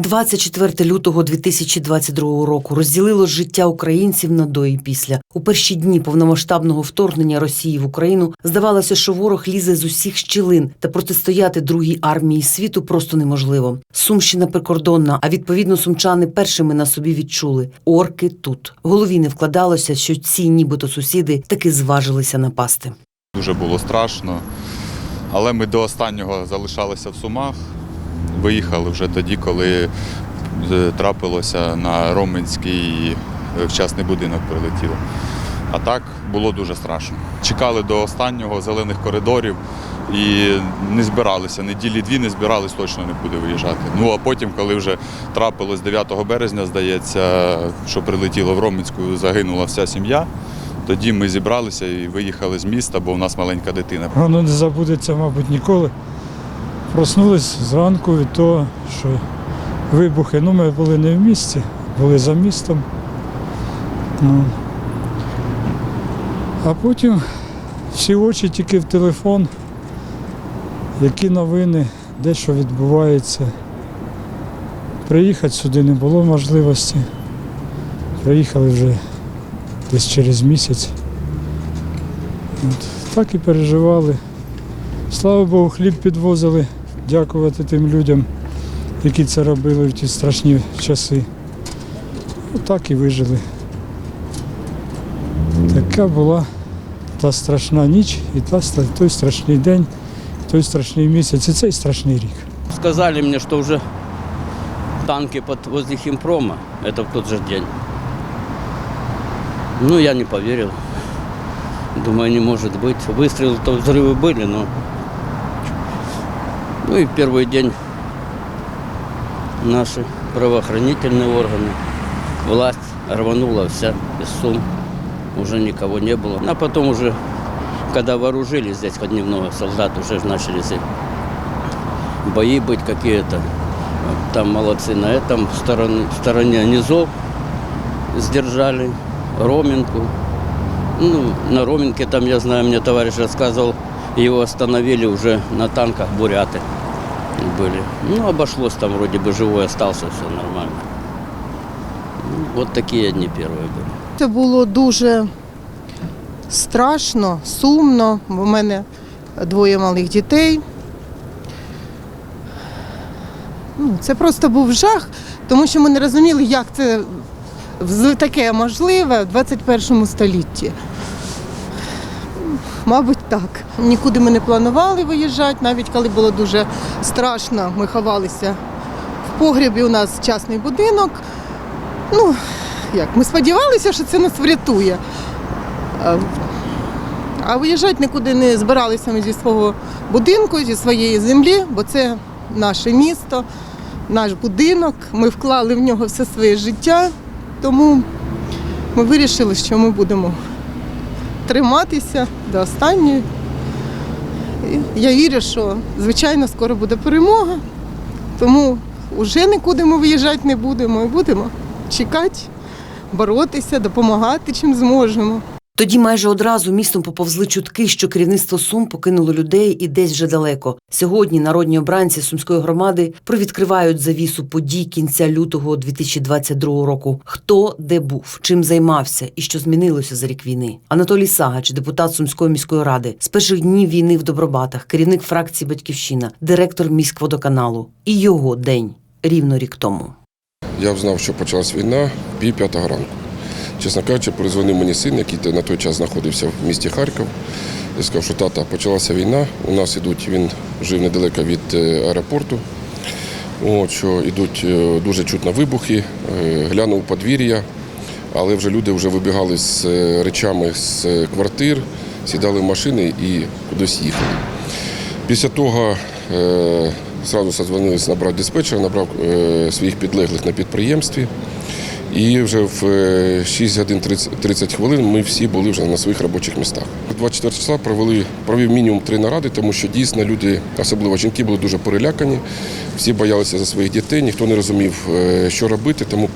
24 лютого 2022 року розділило життя українців на до і після. У перші дні повномасштабного вторгнення Росії в Україну здавалося, що ворог лізе з усіх щілин та протистояти другій армії світу просто неможливо. Сумщина прикордонна, а відповідно сумчани першими на собі відчули орки тут. Голові не вкладалося, що ці, нібито сусіди, таки зважилися напасти. Дуже було страшно, але ми до останнього залишалися в Сумах. Виїхали вже тоді, коли е, трапилося на Роменський е, вчасний будинок прилетіло. А так було дуже страшно. Чекали до останнього зелених коридорів і не збиралися. Неділі дві не збирались, точно не буде виїжджати. Ну а потім, коли вже трапилось 9 березня, здається, що прилетіло в Роменську, загинула вся сім'я. Тоді ми зібралися і виїхали з міста, бо у нас маленька дитина. Воно не забудеться, мабуть, ніколи. Проснулись зранку від того, що вибухи. Ну, ми були не в місті, були за містом. Ну. А потім всі очі тільки в телефон, які новини, де що відбувається. Приїхати сюди не було можливості. Приїхали вже десь через місяць. От, так і переживали. Слава Богу, хліб підвозили, дякувати тим людям, які це робили в ті страшні часи. Отак і вижили. Така була та страшна ніч, і та, ста- той страшний день, той страшний місяць, і цей страшний рік. Сказали мне, что уже танки под, возле Химпрома, это в тот же день. Ну, я не поверил. Думаю, не может быть. Выстрелы-то взрывы были, но... ну и первый день наши правоохранительные органы, власть рванула вся из Сум. Уже никого не было. А потом уже, когда вооружились здесь хоть немного солдат, уже начались бои быть какие-то. Там молодцы на этом стороне, стороне низов сдержали, Роменку. Ну, на Роменке там, я знаю, мне товарищ рассказывал, его остановили уже на танках буряты были. Ну, обошлось там вроде бы живой остался, все нормально. Ну, вот такие дни первые были. Це було дуже страшно, сумно, бо в мене двоє малих дітей. Ну, Це просто був жах, тому що ми не розуміли, як це вз- таке можливе в 21 столітті. Мабуть, так. Нікуди ми не планували виїжджати, навіть коли було дуже страшно, ми ховалися в погребі. У нас частний будинок. Ну, як, ми сподівалися, що це нас врятує. А виїжджати нікуди не збиралися ми зі свого будинку, зі своєї землі, бо це наше місто, наш будинок. Ми вклали в нього все своє життя, тому ми вирішили, що ми будемо триматися до останньої. Я вірю, що звичайно скоро буде перемога, тому вже нікуди ми виїжджати не будемо і будемо чекати, боротися, допомагати чим зможемо. Тоді майже одразу містом поповзли чутки, що керівництво Сум покинуло людей і десь вже далеко. Сьогодні народні обранці сумської громади провідкривають завісу подій кінця лютого 2022 року. Хто де був, чим займався і що змінилося за рік війни. Анатолій Сагач, депутат Сумської міської ради, з перших днів війни в Добробатах, керівник фракції Батьківщина, директор міськводоканалу. І його день рівно рік тому. Я знав, що почалась війна пів п'ятого ранку. Чесно кажучи, перезвонив мені син, який на той час знаходився в місті Харків. Я сказав, що тата, почалася війна. У нас ідуть, він жив недалеко від е, аеропорту. От, що йдуть е, дуже чутно вибухи, е, глянув подвір'я, але вже люди вже вибігали з е, речами з е, квартир, сідали в машини і кудись їхали. Після того е, зразу созвонились, набрав диспетчера, набрав е, своїх підлеглих на підприємстві. І вже в е, 6 годин 30, 30 хвилин ми всі були вже на своїх робочих містах. 24 числа провели, провів мінімум три наради, тому що дійсно люди, особливо жінки, були дуже перелякані. Всі боялися за своїх дітей, ніхто не розумів, е, що робити. Тому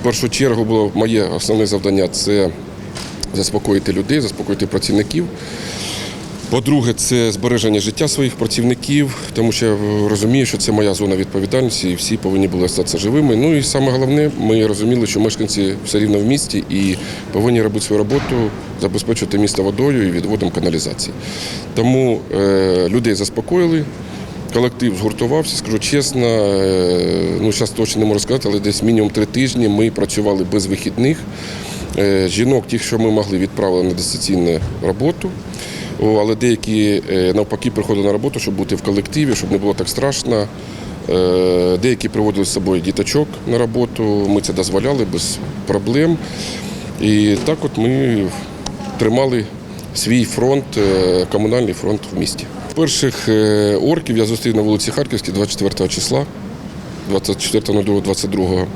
в першу чергу було моє основне завдання це заспокоїти людей, заспокоїти працівників. По-друге, це збереження життя своїх працівників, тому що я розумію, що це моя зона відповідальності, і всі повинні були залишитися живими. Ну і саме головне, ми розуміли, що мешканці все рівно в місті і повинні робити свою роботу, забезпечувати місто водою і відводом каналізації. Тому е, людей заспокоїли. Колектив згуртувався, скажу чесно, е, ну зараз точно не можу сказати, але десь мінімум три тижні ми працювали без вихідних. Е, Жінок, тих, що ми могли, відправили на дистанційну роботу. Але деякі е, навпаки приходили на роботу, щоб бути в колективі, щоб не було так страшно. Е, Деякі приводили з собою діточок на роботу, ми це дозволяли без проблем. І так от ми тримали свій фронт, е, комунальний фронт в місті. Перших орків я зустрів на вулиці Харківській 24 числа, 24.02.22.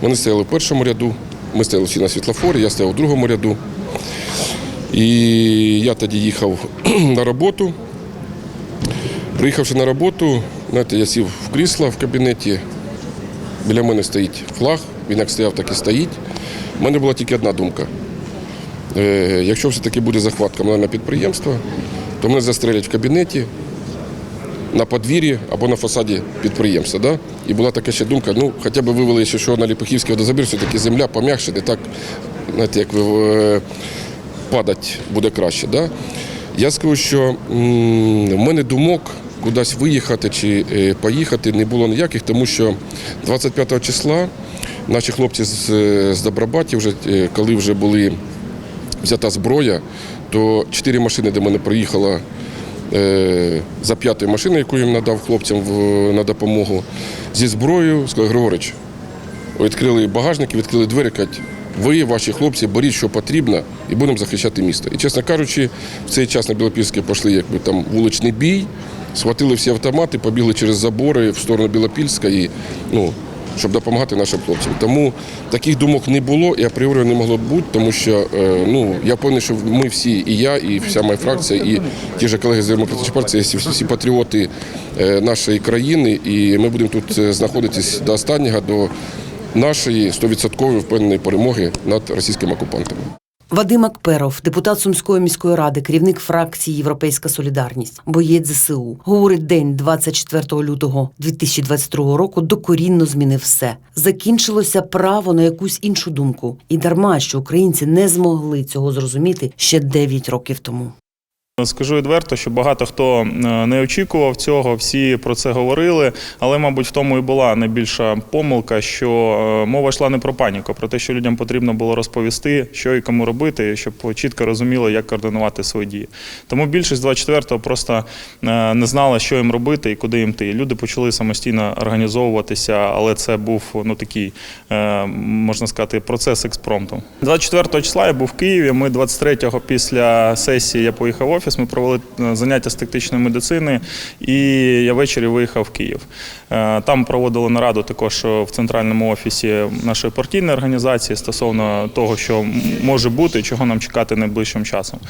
Вони стояли в першому ряду, ми стояли всі на світлофорі, я стояв у другому ряду. І я тоді їхав на роботу. Приїхавши на роботу, знаєте, я сів в крісло в кабінеті. Біля мене стоїть флаг, він як стояв, так і стоїть. У мене була тільки одна думка. Е, Якщо все-таки буде захват комунального підприємства, то мене застрелять в кабінеті, на подвір'ї або на фасаді підприємства. Да? І була така ще думка, ну хоча б вивели, ще, що на Ліпохівський водозабір, все-таки земля пом'якше, не так, знаєте, як ви е, падать буде краще. Да? Я скажу, що в мене думок кудись виїхати чи е, поїхати не було ніяких, тому що 25 числа наші хлопці з, з Добробаті, вже, е, коли вже були взята зброя, то чотири машини до мене приїхала е, за п'ятою машиною, яку їм надав хлопцям в, на допомогу, зі зброєю, сказали, Григорич, відкрили багажник, відкрили двері, кажуть, ви, ваші хлопці, беріть, що потрібно, і будемо захищати місто. І, чесно кажучи, в цей час на Білопільське пішли якби там вуличний бій, схватили всі автомати, побігли через забори в сторону Білопільська і ну, щоб допомагати нашим хлопцям. Тому таких думок не було і апріорі не могло бути, тому що е, ну, я певний, що ми всі, і я, і вся моя фракція, і ті ж колеги з партії, всі, всі патріоти е, нашої країни, і ми будемо тут е, знаходитись до останнього, до нашої 100% впевненої перемоги над російським окупантом. Вадим Акперов, депутат Сумської міської ради, керівник фракції Європейська Солідарність, боєць ЗСУ, говорить, день 24 лютого 2022 року докорінно змінив все. Закінчилося право на якусь іншу думку, і дарма, що українці не змогли цього зрозуміти ще 9 років тому. Скажу відверто, що багато хто е, не очікував цього, всі про це говорили. Але, мабуть, в тому і була найбільша помилка, що е, мова йшла не про паніку, про те, що людям потрібно було розповісти, що і кому робити, щоб чітко розуміли, як координувати свої дії. Тому більшість 24-го просто е, не знала, що їм робити і куди їм йти. Люди почали самостійно організовуватися, але це був ну такий, можна сказати, процес експромту. 24 числа я був в Києві. Ми 23-го після сесії я поїхав в офіс. Ми провели е, заняття з тактичної медицини, і я ввечері виїхав в Київ. Е, Там проводили нараду також в центральному офісі нашої партійної організації стосовно того, що може бути чого нам чекати найближчим часом.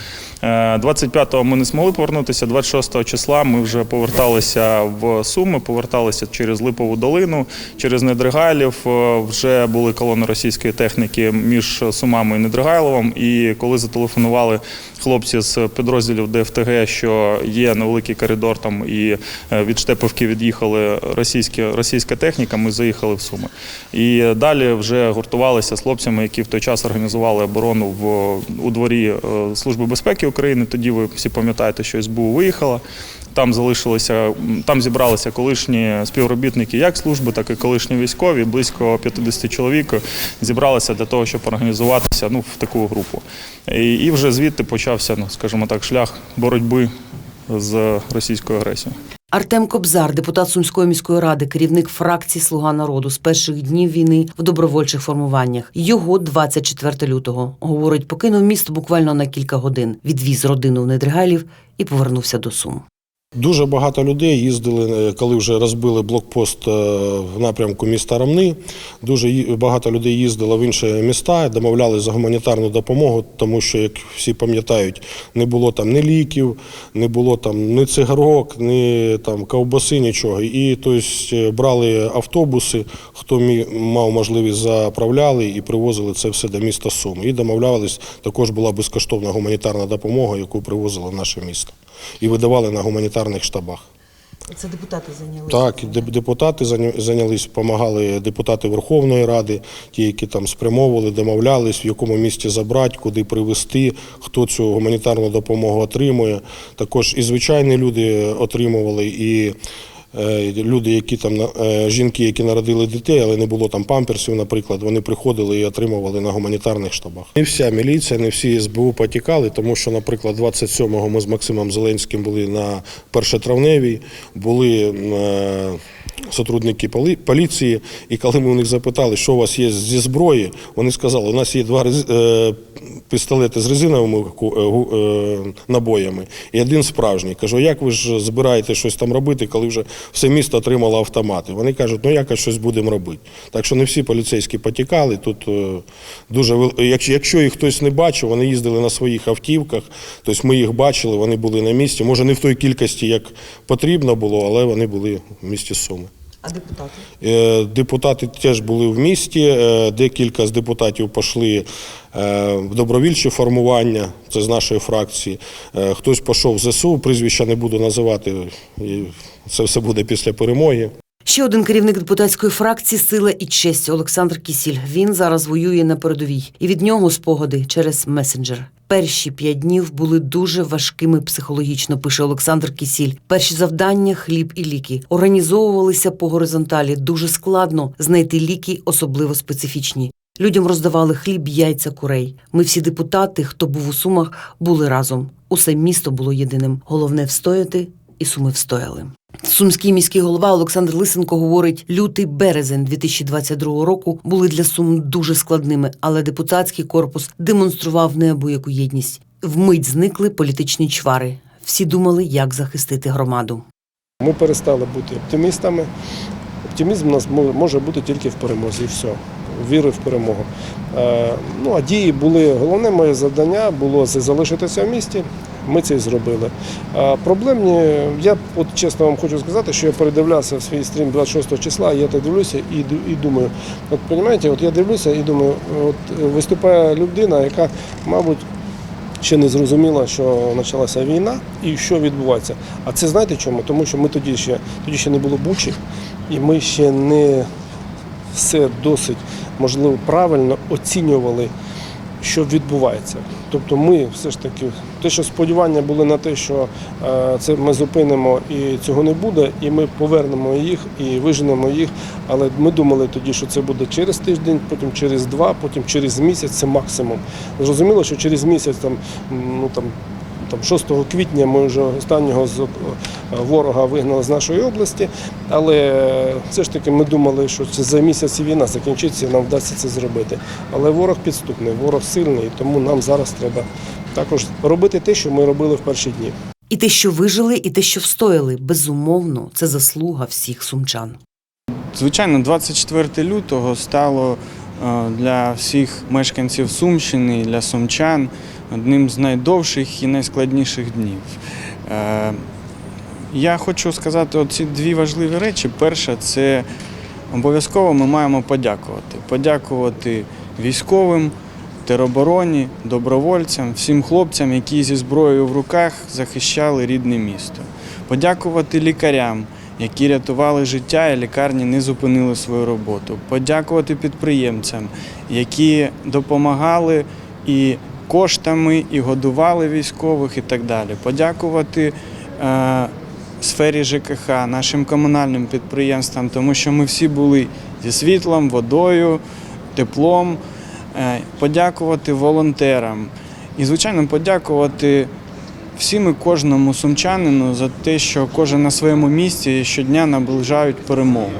Е, 25-го ми не змогли повернутися. 26 числа ми вже поверталися в Суми, поверталися через Липову долину, через Недригайлів. Е, Вже були колони російської техніки між Сумами і Недригайловом. І коли зателефонували хлопці з підрозділів ДФТГ, що є невеликий коридор там і е, від Штепівки від'їхали російські, російська техніка, ми заїхали в Суми. І далі вже гуртувалися з хлопцями, які в той час організували оборону в, у дворі е, Служби безпеки України. Тоді ви всі пам'ятаєте, що СБУ виїхала. Там залишилися, там зібралися колишні співробітники як служби, так і колишні військові, близько 50 чоловік зібралися для того, щоб організуватися ну, в таку групу. І, і вже звідти почався, ну скажімо так, шлях боротьби з російською агресією. Артем Кобзар, депутат Сумської міської ради, керівник фракції Слуга народу з перших днів війни в добровольчих формуваннях. Його 24 лютого говорить, покинув місто буквально на кілька годин. Відвіз родину в Недригайлів і повернувся до Сум. Дуже багато людей їздили, е, коли вже розбили блокпост е, в напрямку міста Рамни. Дуже багато людей їздило в інші міста, домовляли за гуманітарну допомогу, тому що, як всі пам'ятають, не було там ні ліків, не було там ні цигарок, ні там ковбаси, нічого. І тобто, брали автобуси, хто мав можливість заправляли і привозили це все до міста Сум. І домовлялись, також була безкоштовна гуманітарна допомога, яку привозили в наше місто. І видавали на гуманітарних штабах. Це депутати зайнялися? Так, депутати зайнялись, допомагали депутати Верховної Ради, ті, які там спрямовували, домовлялись, в якому місті забрати, куди привезти, хто цю гуманітарну допомогу отримує. Також і звичайні люди отримували, і люди, які там е, жінки, які народили дітей, але не було там памперсів, наприклад, вони приходили і отримували на гуманітарних штабах. Не вся міліція, не всі СБУ потікали, тому що, наприклад, 27-го ми з Максимом Зеленським були на першотравневій, були е, сотрудники поліції, і коли ми у них запитали, що у вас є зі зброї, вони сказали, у нас є два е, пістолети з резиновими е, е, набоями і один справжній. Кажу, як ви ж збираєте щось там робити, коли вже все місто отримало автомати? Вони кажуть, ну якось щось будемо робити. Так що не всі поліцейські потікали. Тут дуже якщо їх хтось не бачив, вони їздили на своїх автівках, тобто ми їх бачили, вони були на місці. Може, не в той кількості, як потрібно було, але вони були в місті Суми. А депутати? Е, Депутати теж були в місті. е, Декілька з депутатів пішли е, в добровільчі формування, це з нашої фракції. Хтось пішов в ЗСУ, прізвища не буду називати, це все буде після перемоги. Ще один керівник депутатської фракції Сила і честь Олександр Кісіль. Він зараз воює на передовій, і від нього спогади через месенджер. Перші п'ять днів були дуже важкими психологічно, пише Олександр Кісіль. Перші завдання хліб і ліки організовувалися по горизонталі. Дуже складно знайти ліки, особливо специфічні. Людям роздавали хліб, яйця, курей. Ми всі депутати, хто був у сумах, були разом. Усе місто було єдиним. Головне встояти, і суми встояли. Сумський міський голова Олександр Лисенко говорить, лютий березень 2022 року були для Сум дуже складними, але депутатський корпус демонстрував неабияку єдність. Вмить зникли політичні чвари. Всі думали, як захистити громаду. Ми перестали бути оптимістами. Оптимізм у нас може бути тільки в перемозі, і все. Віри в перемогу. Е, ну, а дії були. Головне моє завдання було залишитися в місті. Ми це і зробили. А проблемні, я от чесно вам хочу сказати, що я передивлявся свій стрім 26 числа, я так дивлюся і, і думаю, от розумієте, от я дивлюся і думаю, от виступає людина, яка, мабуть, ще не зрозуміла, що почалася війна і що відбувається. А це знаєте чому? Тому що ми тоді ще тоді ще не було бучі, і ми ще не все досить можливо правильно оцінювали, що відбувається. Тобто ми все ж таки, те, що сподівання були на те, що е, це ми зупинимо і цього не буде, і ми повернемо їх і виженемо їх. Але ми думали тоді, що це буде через тиждень, потім через два, потім через місяць, це максимум. Зрозуміло, що через місяць там, ну там. Там 6 квітня ми вже останнього з е, ворога вигнали з нашої області, але все ж таки ми думали, що це за місяць і війна закінчиться, і нам вдасться це зробити. Але ворог підступний, ворог сильний, тому нам зараз треба також робити те, що ми робили в перші дні. І те, що вижили, і те, що встояли, безумовно, це заслуга всіх сумчан. Звичайно, 24 лютого стало е, для всіх мешканців Сумщини, для сумчан одним з найдовших і найскладніших днів. Е, Я хочу сказати оці дві важливі речі. Перша це обов'язково ми маємо подякувати. Подякувати військовим, теробороні, добровольцям, всім хлопцям, які зі зброєю в руках захищали рідне місто. Подякувати лікарям, які рятували життя і лікарні не зупинили свою роботу. Подякувати підприємцям, які допомагали і коштами, і годували військових, і так далі. Подякувати е, сфері ЖКХ, нашим комунальним підприємствам, тому що ми всі були зі світлом, водою, теплом. Е, Подякувати волонтерам і, звичайно, подякувати всім і кожному сумчанину за те, що кожен на своєму місці щодня наближають перемогу.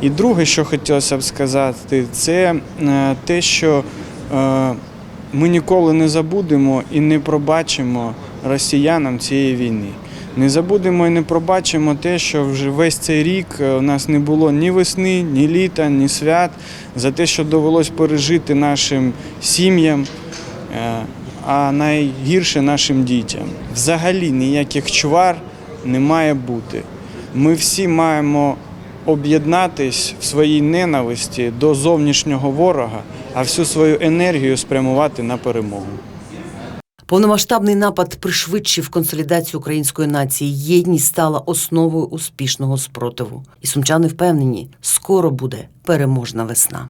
І друге, що хотілося б сказати, це е, те, що е, ми ніколи не забудемо і не пробачимо росіянам цієї війни. Не забудемо і не пробачимо те, що вже весь цей рік е, у нас не було ні весни, ні літа, ні свят, за те, що довелось пережити нашим сім'ям, а найгірше нашим дітям. Взагалі ніяких чвар не має бути. Ми всі маємо об'єднатись в своїй ненависті до зовнішнього ворога, а всю свою енергію спрямувати на перемогу. Повномасштабний напад пришвидшив консолідацію української нації. Єдність стала основою успішного спротиву. І сумчани впевнені, скоро буде переможна весна.